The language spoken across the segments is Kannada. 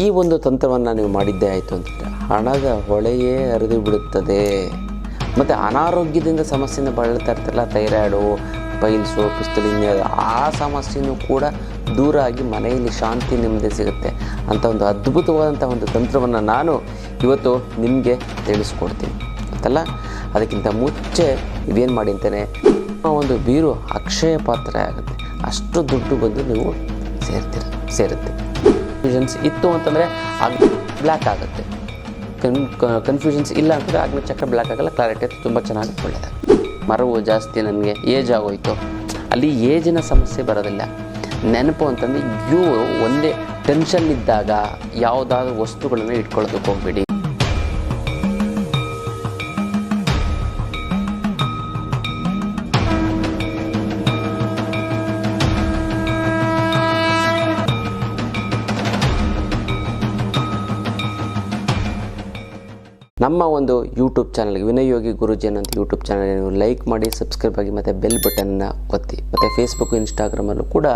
ಈ ಒಂದು ತಂತ್ರವನ್ನು ನೀವು ಮಾಡಿದ್ದೇ ಆಯಿತು ಅಂತಂದರೆ ಹಣದ ಹೊಳೆಯೇ ಹರಿದು ಬಿಡುತ್ತದೆ. ಮತ್ತು ಅನಾರೋಗ್ಯದಿಂದ ಸಮಸ್ಯೆಯಿಂದ ಬಳಲ್ತಾ ಇರ್ತಾರಲ್ಲ, ಥೈರಾಯ್ಡು, ಪೈಲ್ಸು ಪಿಸ್ತಲಿನ್ಯ ಆ ಸಮಸ್ಯೆಯೂ ಕೂಡ ದೂರ ಆಗಿ ಮನೆಯಲ್ಲಿ ಶಾಂತಿ ನೆಮ್ಮದಿ ಸಿಗುತ್ತೆ ಅಂತ ಒಂದು ಅದ್ಭುತವಾದಂಥ ಒಂದು ತಂತ್ರವನ್ನು ನಾನು ಇವತ್ತು ನಿಮಗೆ ತಿಳಿಸ್ಕೊಡ್ತೀನಿ. ಅಂತಲ್ಲ ಅದಕ್ಕಿಂತ ಮುಂಚೆ ಇವೇನು ಮಾಡಿ ಅಂತಾನೆ ಒಂದು ಬೀರು ಅಕ್ಷಯ ಪಾತ್ರ ಆಗುತ್ತೆ. ಅಷ್ಟು ದುಡ್ಡು ಬಂದು ನೀವು ಸೇರ್ತೀರ, ಸೇರುತ್ತೆ. ಕನ್ಫ್ಯೂಷನ್ಸ್ ಇತ್ತು ಅಂತಂದರೆ ಆಗ ಬ್ಲ್ಯಾಕ್ ಆಗುತ್ತೆ. ಕನ್ ಕನ್ಫ್ಯೂಷನ್ಸ್ ಇಲ್ಲ ಅಂತಂದರೆ ಆಗ್ನ ಚಕ್ರ ಬ್ಲ್ಯಾಕ್ ಆಗಲ್ಲ ಕ್ಲಾರಿಟಿ ತುಂಬ ಚೆನ್ನಾಗಿ ಒಳ್ಳೆಯದಾಗ ಮರವು ಜಾಸ್ತಿ ನನಗೆ ಏಜ್ ಆಗೋಯ್ತು. ಅಲ್ಲಿ ಏಜಿನ ಸಮಸ್ಯೆ ಬರೋದಿಲ್ಲ. ನೆನಪು ಅಂತಂದರೆ ಇವರು ಒಂದೇ ಟೆನ್ಷನ್ ಇದ್ದಾಗ ಯಾವುದಾದ್ರೂ ವಸ್ತುಗಳನ್ನು ಇಟ್ಕೊಳ್ಳೋದಕ್ಕೆ ಹೋಗ್ಬೇಡಿ. ನಮ್ಮ ಒಂದು ಯೂಟ್ಯೂಬ್ ಚಾನಲ್ಗೆ ವಿನಯ್ ಯೋಗಿ ಗುರುಜಿ ಯೂಟ್ಯೂಬ್ ಚಾನಲ್ಗೆ ನೀವು ಲೈಕ್ ಮಾಡಿ ಸಬ್ಸ್ಕ್ರೈಬ್ ಆಗಿ ಮತ್ತು ಬೆಲ್ ಬಟನ್ನ ಒತ್ತಿ, ಮತ್ತು ಫೇಸ್ಬುಕ್ ಇನ್ಸ್ಟಾಗ್ರಾಮಲ್ಲೂ ಕೂಡ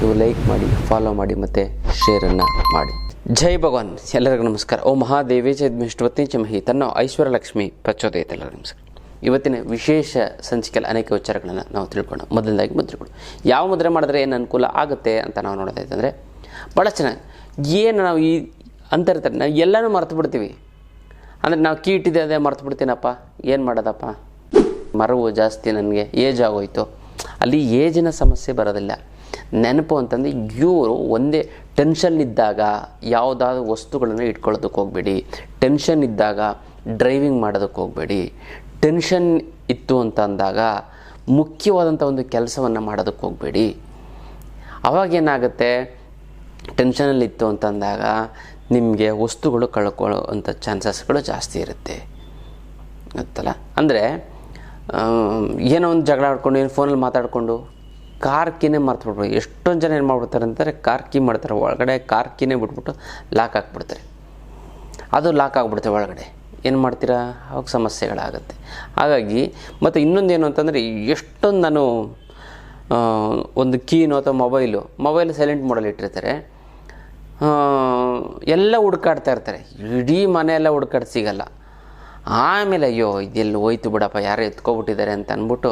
ನೀವು ಲೈಕ್ ಮಾಡಿ ಫಾಲೋ ಮಾಡಿ, ಮತ್ತು ಶೇರನ್ನು ಮಾಡಿ. ಜೈ ಭಗವಾನ್. ಎಲ್ಲರಿಗೂ ನಮಸ್ಕಾರ. ಓ ಮಹಾದೇವಿ ಚದ್ಮಿಷ್ಟವತ್ತಿ ಚಮಹಿ ತನ್ನ ಐಶ್ವರ್ಯಲಕ್ಷ್ಮಿ ಪ್ರಚೋದಯತೆ ಎಲ್ಲರಿಗೂ ನಮಸ್ಕಾರ. ಇವತ್ತಿನ ವಿಶೇಷ ಸಂಚಿಕೆಯಲ್ಲಿ ಅನೇಕ ವಿಚಾರಗಳನ್ನು ನಾವು ತಿಳ್ಕೊಳ್ಳೋಣ. ಮೊದಲನೇದಾಗಿ ಮುದ್ರೆಗಳು. ಯಾವ ಮುದ್ರೆ ಮಾಡಿದ್ರೆ ಏನು ಅನುಕೂಲ ಆಗುತ್ತೆ ಅಂತ ನಾವು ನೋಡೋದಾಯ್ತಂದರೆ ಭಾಳ ಚೆನ್ನಾಗಿ ಏನು ನಾವು ಈ ಅಂತರ್ತಾರೆ ನಾವು ಎಲ್ಲನೂ ಮರೆತು ಬಿಡ್ತೀವಿ. ಅಂದರೆ ನಾವು ಕೀಟಿದೆ ಅದೇ ಮರ್ತು ಬಿಡ್ತೀನಪ್ಪ. ಏನು ಮಾಡೋದಪ್ಪ? ಮರವು ಜಾಸ್ತಿ ನನಗೆ ಏಜ್ ಆಗೋಯ್ತು. ಅಲ್ಲಿ ಏಜಿನ ಸಮಸ್ಯೆ ಬರೋದಿಲ್ಲ. ನೆನಪು ಅಂತಂದರೆ ಇವರು ಒಂದೇ ಟೆನ್ಷನ್ ಇದ್ದಾಗ ಯಾವುದಾದ್ರೂ ವಸ್ತುಗಳನ್ನು ಇಟ್ಕೊಳ್ಳೋದಕ್ಕೆ ಹೋಗಬೇಡಿ. ಟೆನ್ಷನ್ ಇದ್ದಾಗ ಡ್ರೈವಿಂಗ್ ಮಾಡೋದಕ್ಕೆ ಹೋಗಬೇಡಿ. ಟೆನ್ಷನ್ ಇತ್ತು ಅಂತ ಅಂದಾಗ ಮುಖ್ಯವಾದಂಥ ಒಂದು ಕೆಲಸವನ್ನು ಮಾಡೋದಕ್ಕೆ ಹೋಗಬೇಡಿ. ಅವಾಗೇನಾಗುತ್ತೆ ಟೆನ್ಷನಲ್ಲಿತ್ತು ಅಂತಂದಾಗ ನಿಮಗೆ ವಸ್ತುಗಳು ಕಳ್ಕೊಳ್ಳೋ ಅಂಥ ಚಾನ್ಸಸ್ಗಳು ಜಾಸ್ತಿ ಇರುತ್ತೆ. ಗೊತ್ತಲ್ಲ? ಅಂದರೆ ಏನೋ ಒಂದು ಜಗಳ ಆಡ್ಕೊಂಡು, ಏನು ಫೋನಲ್ಲಿ ಮಾತಾಡಿಕೊಂಡು, ಕಾರ್ ಕೀನೇ ಮರ್ತುಬಿಡ್ಬೋದು ಎಷ್ಟೊಂದು ಜನ ಏನು ಮಾಡ್ಬಿಡ್ತಾರೆ ಅಂತಾರೆ, ಕಾರ್ ಕೀ ಮಾಡ್ತಾರೆ. ಒಳಗಡೆ ಕಾರ್ ಕೀನೇ ಬಿಟ್ಬಿಟ್ಟು ಲಾಕ್ ಹಾಕ್ಬಿಡ್ತಾರೆ. ಅದು ಲಾಕ್ ಆಗಿಬಿಡುತ್ತೆ ಒಳಗಡೆ. ಏನು ಮಾಡ್ತೀರಾ? ಅವಾಗ ಸಮಸ್ಯೆಗಳಾಗುತ್ತೆ. ಹಾಗಾಗಿ, ಮತ್ತು ಇನ್ನೊಂದು ಏನು ಅಂತಂದರೆ, ಎಷ್ಟೊಂದು ನಾನು ಒಂದು ಕೀನೋ ಅಥವಾ ಮೊಬೈಲು, ಮೊಬೈಲ್ ಸೈಲೆಂಟ್ ಮೋಡಲ್ಲಿ ಇಟ್ಟಿರ್ತಾರೆ. ಎಲ್ಲ ಹುಡ್ಕಾಡ್ತಾ ಇರ್ತಾರೆ. ಇಡೀ ಮನೆಯೆಲ್ಲ ಹುಡ್ಕಾಡ್ ಸಿಗಲ್ಲ. ಆಮೇಲೆ ಅಯ್ಯೋ ಇದೆಲ್ಲ ಹೋಯ್ತು ಬಿಡಪ್ಪ, ಯಾರೋ ಎತ್ಕೊಬಿಟ್ಟಿದ್ದಾರೆ ಅಂತ ಅಂದ್ಬಿಟ್ಟು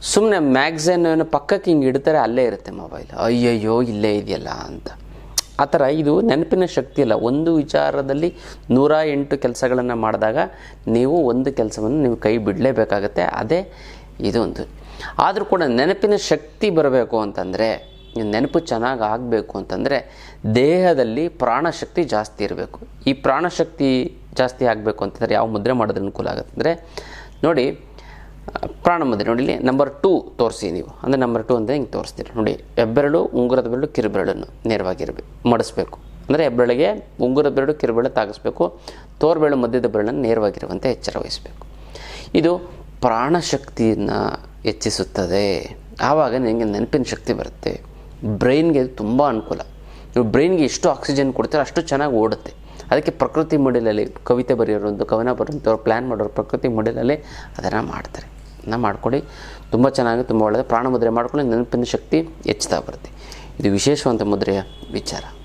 ಸುಮ್ಮನೆ ಮ್ಯಾಗ್ಝಿನ್ ಏನೋ ಪಕ್ಕಕ್ಕೆ ಹಿಂಗೆ ಇಡ್ತಾರೆ, ಅಲ್ಲೇ ಇರುತ್ತೆ ಮೊಬೈಲ್. ಅಯ್ಯಯ್ಯೋ, ಇಲ್ಲೇ ಇದೆಯಲ್ಲ ಅಂತ. ಆ ಥರ ಇದು ನೆನಪಿನ ಶಕ್ತಿ ಅಲ್ಲ. ಒಂದು ವಿಚಾರದಲ್ಲಿ ನೂರ ಎಂಟು ಕೆಲಸಗಳನ್ನು ಮಾಡಿದಾಗ ನೀವು ಒಂದು ಕೆಲಸವನ್ನು ನೀವು ಕೈ ಬಿಡಲೇಬೇಕಾಗತ್ತೆ. ಅದೇ ಇದೊಂದು. ಆದರೂ ಕೂಡ ನೆನಪಿನ ಶಕ್ತಿ ಬರಬೇಕು ಅಂತಂದರೆ, ನೆನಪು ಚೆನ್ನಾಗಿ ಆಗಬೇಕು ಅಂತಂದರೆ ದೇಹದಲ್ಲಿ ಪ್ರಾಣಶಕ್ತಿ ಜಾಸ್ತಿ ಇರಬೇಕು. ಈ ಪ್ರಾಣಶಕ್ತಿ ಜಾಸ್ತಿ ಆಗಬೇಕು ಅಂತಂದರೆ ಯಾವ ಮುದ್ರೆ ಮಾಡಿದ್ರೆ ಅನುಕೂಲ ಆಗುತ್ತೆ ಅಂದರೆ, ನೋಡಿ, ಪ್ರಾಣ ಮುದ್ರೆ, ನೋಡಿ ಇಲ್ಲಿ ನಂಬರ್ ಟೂ ತೋರಿಸಿ ನೀವು. ಅಂದರೆ ನಂಬರ್ ಟೂ ಅಂದರೆ ಹಿಂಗೆ ತೋರಿಸ್ತೀರಿ ನೋಡಿ, ಹೆಬ್ಬೆರಳು, ಉಂಗುರದ ಬೆರಳು, ಕಿರುಬೆರಳನ್ನು ನೇರವಾಗಿರಬೇಕು ಮಡಿಸ್ಬೇಕು. ಅಂದರೆ ಹೆಬ್ಬೆರಳಿಗೆ ಉಂಗುರದ ಬೆರಳು, ಕಿರುಬೆರಳು ತಾಗಿಸ್ಬೇಕು. ತೋರ್ಬೆರಳು ಮಧ್ಯದ ಬೆರಳನ್ನು ನೇರವಾಗಿರುವಂತೆ ಎಚ್ಚರ ವಹಿಸಬೇಕು. ಇದು ಪ್ರಾಣಶಕ್ತಿಯನ್ನು ಹೆಚ್ಚಿಸುತ್ತದೆ. ಆವಾಗ ನಿಮಗೆ ನೆನಪಿನ ಶಕ್ತಿ ಬರುತ್ತೆ. ಬ್ರೈನ್ಗೆ ತುಂಬ ಅನುಕೂಲ. ನೀವು ಬ್ರೈನ್ಗೆ ಎಷ್ಟು ಆಕ್ಸಿಜನ್ ಕೊಡ್ತೀರೋ ಅಷ್ಟು ಚೆನ್ನಾಗಿ ಓಡುತ್ತೆ. ಅದಕ್ಕೆ ಪ್ರಕೃತಿ ಮಡಿಲಲ್ಲಿ ಕವಿತೆ ಬರೆಯೋರು ಕವನ ಬರೆಯೋಂಥವ್ರು ಪ್ಲ್ಯಾನ್ ಮಾಡೋರು ಪ್ರಕೃತಿ ಮಡಿಲಲ್ಲಿ ಅದನ್ನು ಮಾಡ್ತಾರೆ. ಅದನ್ನು ಮಾಡ್ಕೊಳ್ಳಿ. ತುಂಬ ಚೆನ್ನಾಗಿ, ತುಂಬ ಒಳ್ಳೆಯದು ಪ್ರಾಣ ಮುದ್ರೆ ಮಾಡ್ಕೊಳ್ಳಿ. ನೆನಪಿನ ಶಕ್ತಿ ಹೆಚ್ಚುತ್ತಾ ಬರುತ್ತೆ. ಇದು ವಿಶೇಷವಂತ ಮುದ್ರೆಯ ವಿಚಾರ.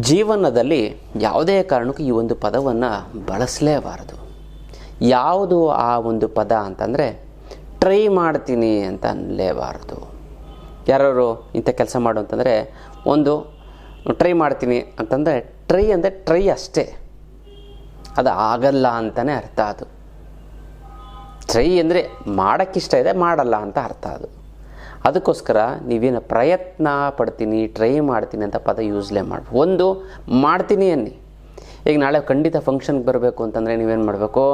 ಜೀವನದಲ್ಲಿ ಯಾವುದೇ ಕಾರಣಕ್ಕೂ ಈ ಒಂದು ಪದವನ್ನು ಬಳಸಲೇಬಾರದು. ಯಾವುದು ಆ ಒಂದು ಪದ ಅಂತಂದರೆ, ಟ್ರೈ ಮಾಡ್ತೀನಿ ಅಂತ ಅನ್ನಲೇಬಾರದು ಯಾರು ಇಂಥ ಕೆಲಸ ಮಾಡು ಅಂತಂದರೆ, ಒಂದು, ಟ್ರೈ ಮಾಡ್ತೀನಿ ಅಂತಂದರೆ, ಟ್ರೈ ಅಂದರೆ ಟ್ರೈ ಅಷ್ಟೇ. ಅದು ಆಗಲ್ಲ ಅಂತಲೇ ಅರ್ಥ ಅದು. ಟ್ರೈ ಅಂದರೆ, ಮಾಡೋಕ್ಕಿಷ್ಟ ಇದೆ, ಮಾಡಲ್ಲ ಅಂತ ಅರ್ಥ ಅದು. ಅದಕ್ಕೋಸ್ಕರ ನೀವೇನು ಪ್ರಯತ್ನ ಪಡ್ತೀನಿ ಟ್ರೈ ಮಾಡ್ತೀನಿ ಅಂತ ಪದ ಯೂಸ್ಲೇ ಮಾಡಿ ಒಂದು, ಮಾಡ್ತೀನಿ ಅನ್ನಿ. ಈಗ ನಾಳೆ ಖಂಡಿತ ಫಂಕ್ಷನ್ಗೆ ಬರಬೇಕು ಅಂತಂದರೆ ನೀವೇನು ಮಾಡಬೇಕು?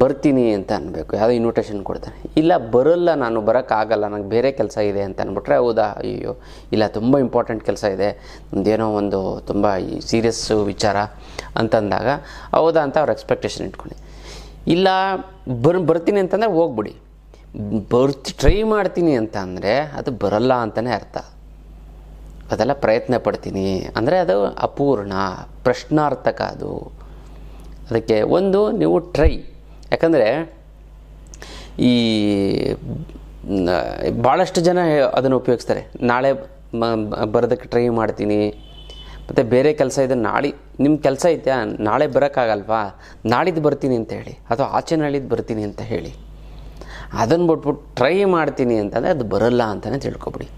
ಬರ್ತೀನಿ ಅಂತ ಅನ್ಬೇಕು. ಯಾವುದೋ ಇನ್ವಿಟೇಷನ್ ಕೊಡ್ತಾರೆ. ಇಲ್ಲ, ಬರೋಲ್ಲ ನಾನು, ಬರೋಕ್ಕಾಗಲ್ಲ ನನಗೆ ಬೇರೆ ಕೆಲಸ ಇದೆ ಅಂತ ಅಂದ್ಬಿಟ್ರೆ ಹೌದಾ? ಅಯ್ಯೋ ಇಲ್ಲ, ತುಂಬ ಇಂಪಾರ್ಟೆಂಟ್ ಕೆಲಸ ಇದೆ. ನಂದೇನೋ ಒಂದು ತುಂಬ ಈ ಸೀರಿಯಸ್ಸು ವಿಚಾರ ಅಂತಂದಾಗ, ಹೌದಾ ಅಂತ ಅವ್ರ ಎಕ್ಸ್ಪೆಕ್ಟೇಷನ್ ಇಟ್ಕೊಳ್ಳಿ. ಇಲ್ಲ, ಬರ್, ಬರ್ತೀನಿ ಅಂತಂದರೆ ಹೋಗ್ಬಿಡಿ. ಬರ್ತಿ ಟ್ರೈ ಮಾಡ್ತೀನಿ ಅಂತ ಅಂದರೆ ಅದು ಬರಲ್ಲ ಅಂತಲೇ ಅರ್ಥ. ಅದೆಲ್ಲ ಪ್ರಯತ್ನ ಪಡ್ತೀನಿ. ಅಂದರೆ ಅದು ಅಪೂರ್ಣ, ಪ್ರಶ್ನಾರ್ಥಕ ಅದು. ಅದಕ್ಕೆ ಒಂದು ನೀವು ಟ್ರೈ. ಯಾಕಂದರೆ ಈ ಭಾಳಷ್ಟು ಜನ ಅದನ್ನು ಉಪಯೋಗಿಸ್ತಾರೆ. ನಾಳೆ ಬರೋದಕ್ಕೆ ಟ್ರೈ ಮಾಡ್ತೀನಿ. ಮತ್ತು ಬೇರೆ ಕೆಲಸ ಇದೆ, ನಾಳೆ ನಿಮ್ಮ ಕೆಲಸ ಐತೆ, ನಾಳೆ ಬರೋಕ್ಕಾಗಲ್ವಾ? ನಾಳಿದ್ದು ಬರ್ತೀನಿ ಅಂತ ಹೇಳಿ. ಅಥವಾ ಆಚೆ ನಾಳಿದ್ದು ಬರ್ತೀನಿ ಅಂತ ಹೇಳಿ. ಅದನ್ನು ಬಿಟ್ಬಿಟ್ಟು ಟ್ರೈ ಮಾಡ್ತೀನಿ ಅಂತಂದರೆ ಅದು ಬರಲ್ಲ ಅಂತಲೇ ತಿಳ್ಕೊಬಿಡಿ.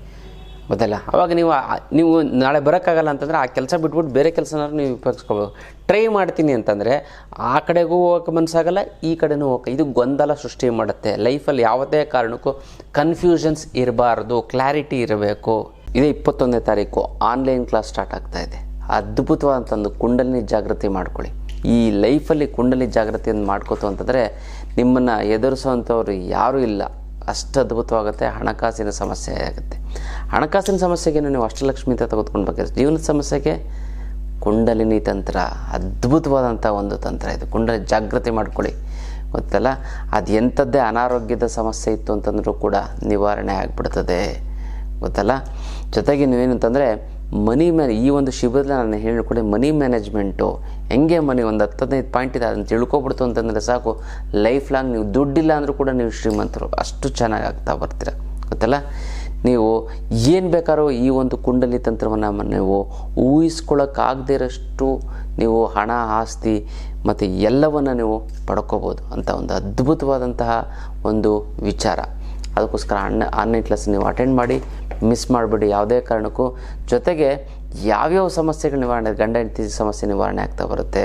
ಗೊತ್ತಲ್ಲ? ಅವಾಗ ನೀವು ನೀವು ನಾಳೆ ಬರೋಕ್ಕಾಗಲ್ಲ ಅಂತಂದರೆ ಆ ಕೆಲಸ ಬಿಟ್ಬಿಟ್ಟು ಬೇರೆ ಕೆಲಸನಾದ್ರು ನೀವು ಉಪಯೋಗಿಸ್ಕೋಬೋದು ಟ್ರೈ ಮಾಡ್ತೀನಿ ಅಂತಂದರೆ ಆ ಕಡೆಗೂ ಹೋಗೋಕೆ ಮನಸ್ಸಾಗಲ್ಲ ಈ ಕಡೆನೂ ಹೋಗಕ್ಕೆ ಇದು ಗೊಂದಲ ಸೃಷ್ಟಿ ಮಾಡುತ್ತೆ. ಲೈಫಲ್ಲಿ ಯಾವುದೇ ಕಾರಣಕ್ಕೂ ಕನ್ಫ್ಯೂಷನ್ಸ್ ಇರಬಾರ್ದು ಕ್ಲಾರಿಟಿ ಇರಬೇಕು. ಇದೇ ಇಪ್ಪತ್ತೊಂದನೇ ತಾರೀಕು ಆನ್ಲೈನ್ ಕ್ಲಾಸ್ ಸ್ಟಾರ್ಟ್ ಆಗ್ತಾ ಇದೆ. ಅದ್ಭುತವಾದಂಥ ಒಂದು ಕುಂಡಲಿನಿ ಜಾಗೃತಿ ಮಾಡ್ಕೊಳ್ಳಿ. ಈ ಲೈಫಲ್ಲಿ ಕುಂಡಲಿ ಜಾಗೃತಿಯನ್ನು ಮಾಡ್ಕೋತು ಅಂತಂದರೆ ನಿಮ್ಮನ್ನು ಎದುರಿಸುವಂಥವ್ರು ಯಾರೂ ಇಲ್ಲ. ಅಷ್ಟು ಅದ್ಭುತವಾಗುತ್ತೆ. ಹಣಕಾಸಿನ ಸಮಸ್ಯೆ ಆಗುತ್ತೆ. ಹಣಕಾಸಿನ ಸಮಸ್ಯೆಗೆ ನೀವು ಅಷ್ಟಲಕ್ಷ್ಮಿ ಅಂತ ತೆಗೆದುಕೊಂಡು ಬೇಕಾದ್ರೆ ಜೀವನದ ಸಮಸ್ಯೆಗೆ ಕುಂಡಲಿನಿ ತಂತ್ರ, ಅದ್ಭುತವಾದಂಥ ಒಂದು ತಂತ್ರ ಇದು. ಕುಂಡಲಿ ಜಾಗೃತಿ ಮಾಡ್ಕೊಳ್ಳಿ. ಗೊತ್ತಲ್ಲ? ಅದು ಎಂಥದ್ದೇ ಅನಾರೋಗ್ಯದ ಸಮಸ್ಯೆ ಇತ್ತು ಅಂತಂದರೂ ಕೂಡ ನಿವಾರಣೆ ಆಗಿಬಿಡ್ತದೆ. ಗೊತ್ತಲ್ಲ? ಜೊತೆಗೆ ನೀವೇನಂತಂದರೆ ಮನಿ ಮ್ಯಾನೇ ಈ ಒಂದು ಶಿಬಿರದಲ್ಲಿ ನಾನು ಹೇಳಿಕೊಡಿ ಮನಿ ಮ್ಯಾನೇಜ್ಮೆಂಟು ಹೆಂಗೆ ಮನೆ ಒಂದು ಹತ್ತು ಹದಿನೈದು ಪಾಯಿಂಟ್ ಇದೆ, ಅದನ್ನು ತಿಳ್ಕೊಬಿಡ್ತು ಅಂತಂದರೆ ಸಾಕು. ಲೈಫ್ ಲಾಂಗ್ ನೀವು ದುಡ್ಡಿಲ್ಲ ಅಂದರೂ ಕೂಡ ನೀವು ಶ್ರೀಮಂತರು. ಅಷ್ಟು ಚೆನ್ನಾಗಿ ಆಗ್ತಾ ಬರ್ತೀರ. ಗೊತ್ತಲ್ಲ? ನೀವು ಏನು ಬೇಕಾದ್ರೂ ಈ ಒಂದು ಕುಂಡಲಿ ತಂತ್ರವನ್ನು ನೀವು ಊಹಿಸ್ಕೊಳ್ಳೋಕ್ಕಾಗದೇ ಇರೋಷ್ಟು ನೀವು ಹಣ, ಆಸ್ತಿ ಮತ್ತು ಎಲ್ಲವನ್ನು ನೀವು ಪಡ್ಕೋಬೋದು ಅಂತ ಒಂದು ಅದ್ಭುತವಾದಂತಹ ಒಂದು ವಿಚಾರ. ಅದಕ್ಕೋಸ್ಕರ ಅಣ್ಣ, ಆನ್ಲೈನ್ ಕ್ಲಾಸ್ ನೀವು ಅಟೆಂಡ್ ಮಾಡಿ ಮಿಸ್ ಮಾಡಿಬಿಡಿ ಯಾವುದೇ ಕಾರಣಕ್ಕೂ. ಜೊತೆಗೆ ಯಾವ್ಯಾವ ಸಮಸ್ಯೆಗಳು ನಿವಾರಣೆ, ಗಂಡ ಹೆಂಡತಿ ಸಮಸ್ಯೆ ನಿವಾರಣೆ ಆಗ್ತಾ ಬರುತ್ತೆ,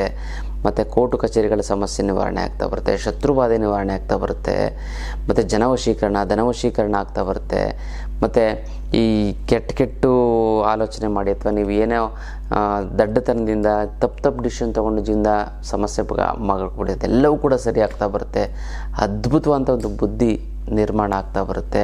ಮತ್ತು ಕೋರ್ಟು ಕಚೇರಿಗಳ ಸಮಸ್ಯೆ ನಿವಾರಣೆ ಆಗ್ತಾ ಬರುತ್ತೆ ಶತ್ರುಬಾಧೆ ನಿವಾರಣೆ ಆಗ್ತಾ ಬರುತ್ತೆ, ಮತ್ತು ಜನವಶೀಕರಣ, ಧನವಶೀಕರಣ ಆಗ್ತಾ ಬರುತ್ತೆ, ಮತ್ತು ಈ ಕೆಟ್ಟ ಕೆಟ್ಟು ಆಲೋಚನೆ ಮಾಡಿ ಅಥವಾ ನೀವು ಏನೋ ದಡ್ಡತನದಿಂದ, ತಪ್ಪು ತಪ್ಪು ಡಿಸಿಷನ್ ತೊಗೊಂಡು ಜೀವನ ಸಮಸ್ಯೆ ಮಾಡ್ಬಿಡೋದು ಎಲ್ಲವೂ ಕೂಡ ಸರಿ ಆಗ್ತಾ ಬರುತ್ತೆ. ಅದ್ಭುತವಾದಂಥ ಒಂದು ಬುದ್ಧಿ ನಿರ್ಮಾಣ ಆಗ್ತಾ ಬರುತ್ತೆ.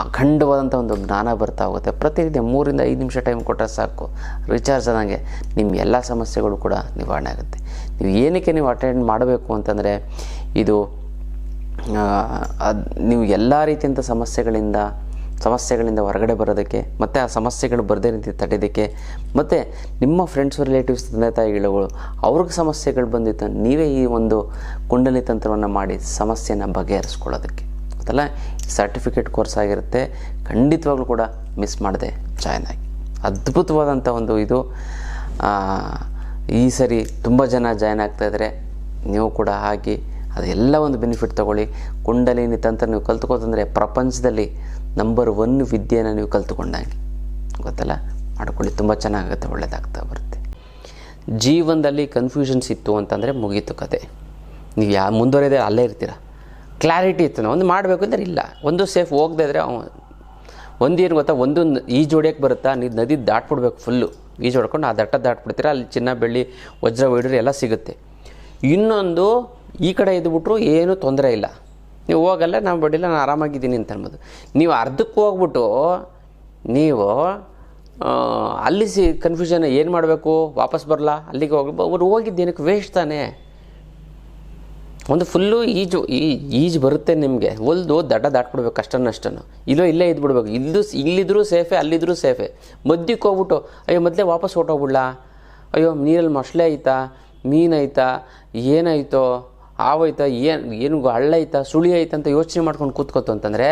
ಅಖಂಡವಾದಂಥ ಒಂದು ಜ್ಞಾನ ಬರ್ತಾ ಹೋಗುತ್ತೆ. ಪ್ರತಿನಿತ್ಯ ಮೂರಿಂದ ಐದು ನಿಮಿಷ ಟೈಮ್ ಕೊಟ್ಟರೆ ಸಾಕು. ರಿಚಾರ್ಜ್ ಆದಂಗೆ ನಿಮ್ಮ ಎಲ್ಲ ಸಮಸ್ಯೆಗಳು ಕೂಡ ನಿವಾರಣೆ ಆಗುತ್ತೆ. ನೀವು ಏನಕ್ಕೆ ನೀವು ಅಟೆಂಡ್ ಮಾಡಬೇಕು ಅಂತಂದರೆ, ಇದು ಅದು ನೀವು ಎಲ್ಲ ರೀತಿಯಂಥ ಸಮಸ್ಯೆಗಳಿಂದ ಸಮಸ್ಯೆಗಳಿಂದ ಹೊರಗಡೆ ಬರೋದಕ್ಕೆ, ಮತ್ತು ಆ ಸಮಸ್ಯೆಗಳು ಬರದೇ ರೀತಿ ತಡೆಯೋದಕ್ಕೆ ಮತ್ತು ನಿಮ್ಮ ಫ್ರೆಂಡ್ಸ್ ರಿಲೇಟಿವ್ಸ್ ತಂದೆ ತಾಯಿಗಳು, ಅವ್ರಿಗೆ ಸಮಸ್ಯೆಗಳು ಬಂದಿತ್ತು ನೀವೇ ಈ ಒಂದು ಕುಂಡಲಿ ತಂತ್ರವನ್ನು ಮಾಡಿ ಸಮಸ್ಯೆನ ಬಗೆಹರಿಸ್ಕೊಳ್ಳೋದಕ್ಕೆ. ಗೊತ್ತಲ್ಲ? ಸರ್ಟಿಫಿಕೇಟ್ ಕೋರ್ಸ್ ಆಗಿರುತ್ತೆ. ಖಂಡಿತವಾಗ್ಲೂ ಕೂಡ ಮಿಸ್ ಮಾಡಿದೆ ಜಾಯ್ನ್ ಆಗಿ. ಅದ್ಭುತವಾದಂಥ ಒಂದು ಇದು. ಈ ಸರಿ ತುಂಬ ಜನ ಜಾಯ್ನ್ ಆಗ್ತಾಯಿದ್ರೆ ನೀವು ಕೂಡ ಹಾಕಿ ಅದೆಲ್ಲ ಒಂದು ಬೆನಿಫಿಟ್ ತೊಗೊಳ್ಳಿ. ಕುಂಡಲಿನಿ ತಂತ್ರ ನೀವು ಕಲ್ತ್ಕೋತಂದರೆ ಪ್ರಪಂಚದಲ್ಲಿ ನಂಬರ್ ಒನ್ ವಿದ್ಯೆನ ನೀವು ಕಲ್ತ್ಕೊಂಡಂಗೆ. ಗೊತ್ತಲ್ಲ? ಮಾಡ್ಕೊಳ್ಳಿ. ತುಂಬ ಚೆನ್ನಾಗುತ್ತೆ ಒಳ್ಳೆಯದಾಗ್ತಾ ಬರುತ್ತೆ. ಜೀವನದಲ್ಲಿ ಕನ್ಫ್ಯೂಷನ್ಸ್ ಇತ್ತು ಅಂತಂದರೆ ಮುಗೀತು ಕತೆ. ನೀವು ಯಾ ಮುಂದುವರೆದೇ ಅಲ್ಲೇ ಇರ್ತೀರ? ಕ್ಲಾರಿಟಿ ಇತ್ತು. ಒಂದು ಮಾಡಬೇಕು ಅಂದರೆ ಇಲ್ಲ. ಒಂದು ಸೇಫ್ ಹೋಗದೇ ಇದ್ದರೆ ಅವನು ಒಂದೇನು ಗೊತ್ತಾ ಒಂದು ನ- ಈಜು ಹೊಡಿಯೋಕ್ಕೆ ಬರುತ್ತಾ ನೀವು ನದಿ ದಾಟ್ಬಿಡ್ಬೇಕು ಫುಲ್ಲು ಈಜು ಹೊಡ್ಕೊಂಡು ಆ ದಟ್ಟ ದಾಟ್ಬಿಡ್ತೀರ, ಅಲ್ಲಿ ಚಿನ್ನ, ಬೆಳ್ಳಿ, ವಜ್ರ ವೈಡ್ರಿ ಎಲ್ಲ ಸಿಗುತ್ತೆ. ಇನ್ನೊಂದು ಈ ಕಡೆ ಇದ್ಬಿಟ್ರು ಏನೂ ತೊಂದರೆ ಇಲ್ಲ. ನೀವು ಹೋಗಲ್ಲ ನಾನು ಬಡ್ಡಿಲ್ಲ, ನಾನು ಆರಾಮಾಗಿದ್ದೀನಿ ಅಂತ ಅನ್ಬೋದು. ನೀವು ಅರ್ಧಕ್ಕೆ ಹೋಗ್ಬಿಟ್ಟು ನೀವು ಅಲ್ಲಿ ಸಿ ಕನ್ಫ್ಯೂಷನ್ ಏನು ಮಾಡಬೇಕು? ವಾಪಸ್ ಬರಲ್ಲ ಅಲ್ಲಿಗೆ ಹೋಗಿ ಅವ್ರು ಹೋಗಿದ್ದೇನಕ್ಕೆ ವೇಸ್ಟ್ ತಾನೇ. ಒಂದು ಫುಲ್ಲು ಈಜು, ಈ ಈಜು ಬರುತ್ತೆ ನಿಮಗೆ. ಒಲ್ದು ದಡ ದಾಟ್ಬಿಡ್ಬೇಕು ಅಷ್ಟನ್ನಷ್ಟನ್ನು ಇಲ್ಲೋ ಇಲ್ಲೇ ಇದ್ಬಿಡ್ಬೇಕು. ಇಲ್ಲೂ ಇಲ್ಲಿದ್ರೂ ಸೇಫೆ, ಅಲ್ಲಿದ್ರೂ ಸೇಫೆ. ಮಧ್ಯಕ್ಕೆ ಹೋಗ್ಬಿಟ್ಟು, ಅಯ್ಯೋ ಮೊದಲೇ ವಾಪಸ್ ಹೊಟ್ಟೋಗ್ಬಿಡ್ಲಾ ಅಯ್ಯೋ, ನೀರಲ್ಲಿ ಮೊಸಳೆ ಐತಾ? ಮೀನೈತಾ ಏನಾಯ್ತೋ? ಹಾವೈತಾ ಏನು ಏನು ಹಳ್ಳ ಐತಾ? ಸುಳಿ ಐತ? ಅಂತ ಯೋಚನೆ ಮಾಡ್ಕೊಂಡು ಕೂತ್ಕೋತು ಅಂತಂದರೆ,